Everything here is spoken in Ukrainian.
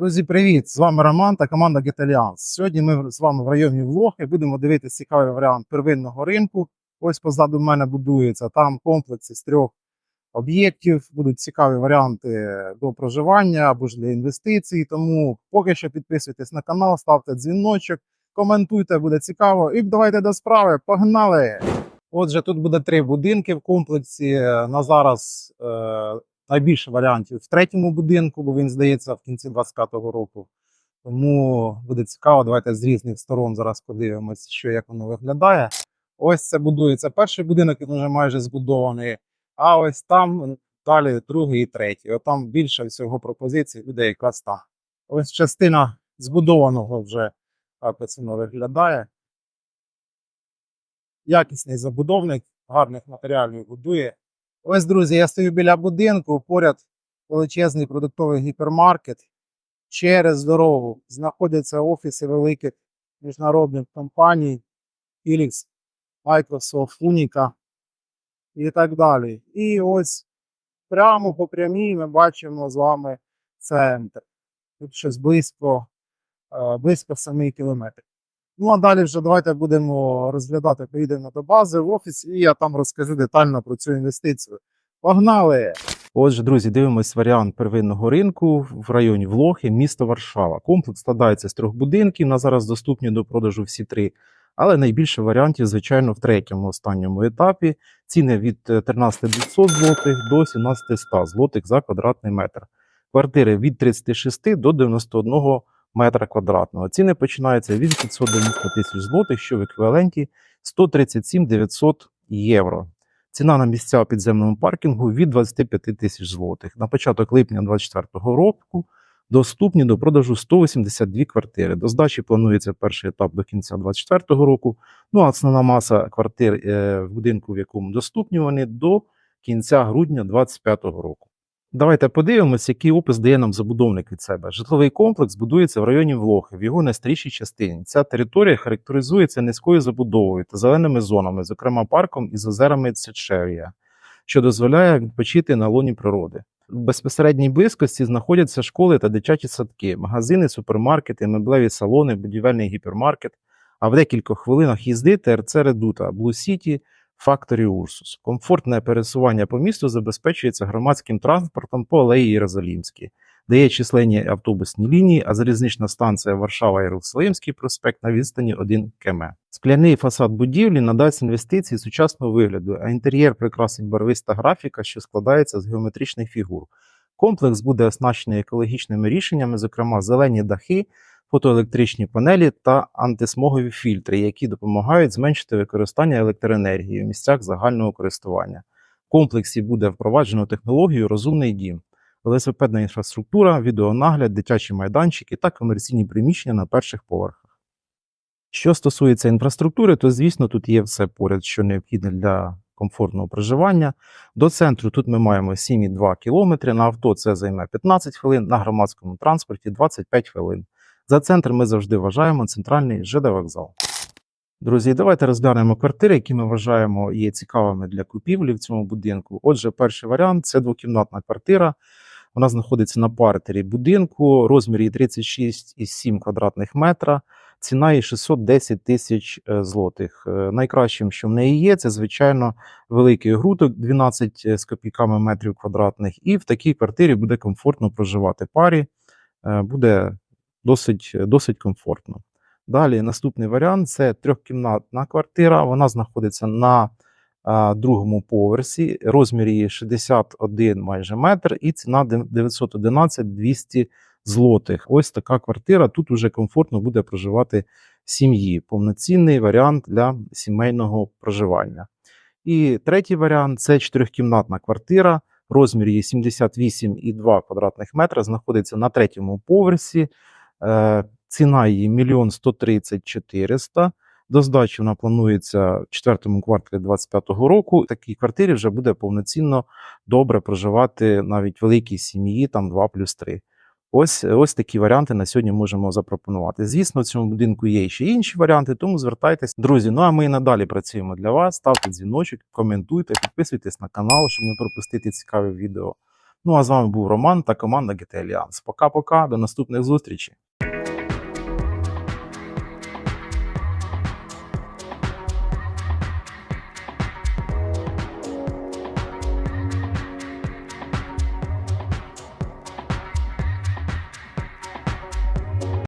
Друзі, привіт! З вами Роман та команда Get Сьогодні ми з вами в районі Влохи будемо дивитися цікавий варіант первинного ринку. Ось позаду мене будується там комплекс із трьох об'єктів. Будуть цікаві варіанти до проживання або ж для інвестицій. Тому поки що підписуйтесь на канал, ставте дзвіночок, коментуйте, буде цікаво. І давайте до справи. Погнали! Отже, тут буде три будинки в комплексі. На зараз е, найбільше варіантів в третьому будинку, бо він здається в кінці 25-го року. Тому буде цікаво. Давайте з різних сторон зараз подивимося, що як воно виглядає. Ось це будується перший будинок, він вже майже збудований. А ось там далі другий і третій. От там більше всього пропозицій людей якраз там. Ось частина збудованого вже воно виглядає. Якісний забудовник, гарних матеріалів будує. Ось, друзі, я стою біля будинку, поряд величезний продуктовий гіпермаркет. Через дорогу знаходяться офіси великих міжнародних компаній, Philips, Microsoft, Unica і так далі. І ось прямо по прямій ми бачимо з вами центр. Тут щось близько, е, близько 7 кілометрів. Ну а далі вже давайте будемо розглядати, поїдемо до бази в офіс, і я там розкажу детально про цю інвестицію. Погнали! Отже, друзі, дивимось варіант первинного ринку в районі Влохи, місто Варшава. Комплекс складається з трьох будинків. На зараз доступні до продажу всі три. Але найбільше варіантів, звичайно, в третьому останньому етапі. Ціни від е, 13900 злотих до 17100 злотих за квадратний метр. Квартири від 36 до 91 метра квадратного. Ціни починаються від 590 тисяч злотих, що в еквіваленті 137 900 євро. Ціна на місця у підземному паркінгу від 25 тисяч злотих. На початок липня 2024 року доступні до продажу 182 квартири. До здачі планується перший етап до кінця 2024 року. Ну а основна маса квартир е, в будинку, в якому доступні вони до кінця грудня 2025 року. Давайте подивимося, який опис дає нам забудовник від себе. Житловий комплекс будується в районі Влохи, в його найстрішій частині. Ця територія характеризується низькою забудовою та зеленими зонами, зокрема парком із озерами Цечерія, що дозволяє відпочити на лоні природи. В безпосередній близькості знаходяться школи та дитячі садки, магазини, супермаркети, меблеві салони, будівельний гіпермаркет. А в декількох хвилинах їзди ТРЦ Редута, Блу Сіті, Факторі Урсус. Комфортне пересування по місту забезпечується громадським транспортом по алеї Єрусалімській, де є численні автобусні лінії, а залізнична станція Варшава Єрусалимський проспект на відстані 1 км. Скляний фасад будівлі надасть інвестиції сучасного вигляду, а інтер'єр прикрасить барвиста графіка, що складається з геометричних фігур. Комплекс буде оснащений екологічними рішеннями, зокрема зелені дахи, фотоелектричні панелі та антисмогові фільтри, які допомагають зменшити використання електроенергії в місцях загального користування. В комплексі буде впроваджено технологію Розумний дім, велосипедна інфраструктура, відеонагляд, дитячі майданчики та комерційні приміщення на перших поверхах. Що стосується інфраструктури, то звісно тут є все поряд, що необхідне для комфортного проживання. До центру тут ми маємо 7,2 км, на авто це займе 15 хвилин, на громадському транспорті 25 хвилин. За центр ми завжди вважаємо центральний ЖД. Друзі, давайте розглянемо квартири, які ми вважаємо є цікавими для купівлі в цьому будинку. Отже, перший варіант це двокімнатна квартира. Вона знаходиться на партері будинку, розмір її 36,7 квадратних метра, ціна її 610 тисяч е, злотих. Е, Найкращим, що в неї є, це звичайно великий грудок 12 з копійками метрів квадратних. І в такій квартирі буде комфортно проживати парі. Е, Буде досить, досить комфортно. Далі наступний варіант це трьохкімнатна квартира. Вона знаходиться на а, другому поверсі, розмір її 61 майже метр, і ціна 911 200 злотих. Ось така квартира. Тут уже комфортно буде проживати сім'ї. Повноцінний варіант для сімейного проживання. І третій варіант це чотирьохкімнатна квартира. Розмір її 78,2 квадратних метра, знаходиться на третьому поверсі. Е, Ціна її 1 130 400. До здачі вона планується в четвертому кварталі 2025 року. В такій квартирі вже буде повноцінно добре проживати навіть великій сім'ї, там 2 плюс 3. Ось, ось такі варіанти на сьогодні можемо запропонувати. Звісно, в цьому будинку є ще інші варіанти, тому звертайтесь. Друзі, ну а ми і надалі працюємо для вас. Ставте дзвіночок, коментуйте, підписуйтесь на канал, щоб не пропустити цікаві відео. Ну а з вами був Роман та команда GT Alliance. Пока-пока, до наступних зустрічей.